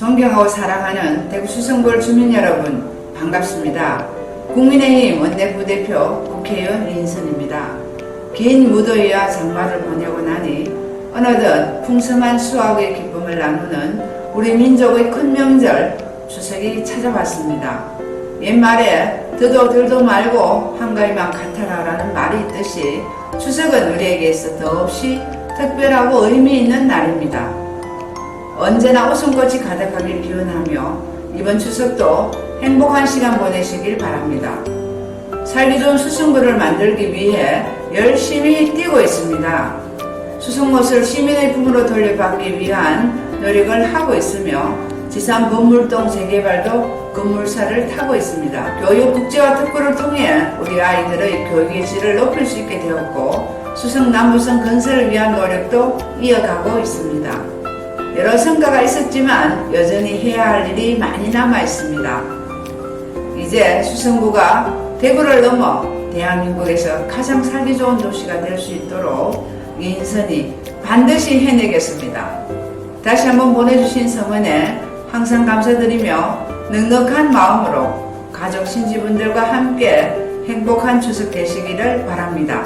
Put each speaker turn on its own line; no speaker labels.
존경하고 사랑하는 대구 수성골 주민 여러분 반갑습니다. 국민의힘 원내부대표 국회의원 이인선입니다. 긴 무더위와 장마를 보내고 나니 어느덧 풍성한 수확의 기쁨을 나누는 우리 민족의 큰 명절 추석이 찾아왔습니다. 옛말에 더도 덜도 말고 한가위만 같아라라는 말이 있듯이 추석은 우리에게 있어 더없이 특별하고 의미 있는 날입니다. 언제나 웃음꽃이 가득하길 기원하며 이번 추석도 행복한 시간 보내시길 바랍니다. 살기 좋은 수승구를 만들기 위해 열심히 뛰고 있습니다. 수승못을 시민의 품으로 돌려받기 위한 노력을 하고 있으며 지산 건물동 재개발도 건물사를 타고 있습니다. 교육 국제화 특구를 통해 우리 아이들의 교육의 질을 높일 수 있게 되었고 수성 남부성 건설을 위한 노력도 이어가고 있습니다. 여러 성과가 있었지만 여전히 해야 할 일이 많이 남아 있습니다. 이제 수성구가 대구를 넘어 대한민국에서 가장 살기 좋은 도시가 될 수 있도록 이인선이 반드시 해내겠습니다. 다시 한번 보내주신 성원에 항상 감사드리며 넉넉한 마음으로 가족 친지분들과 함께 행복한 추석 되시기를 바랍니다.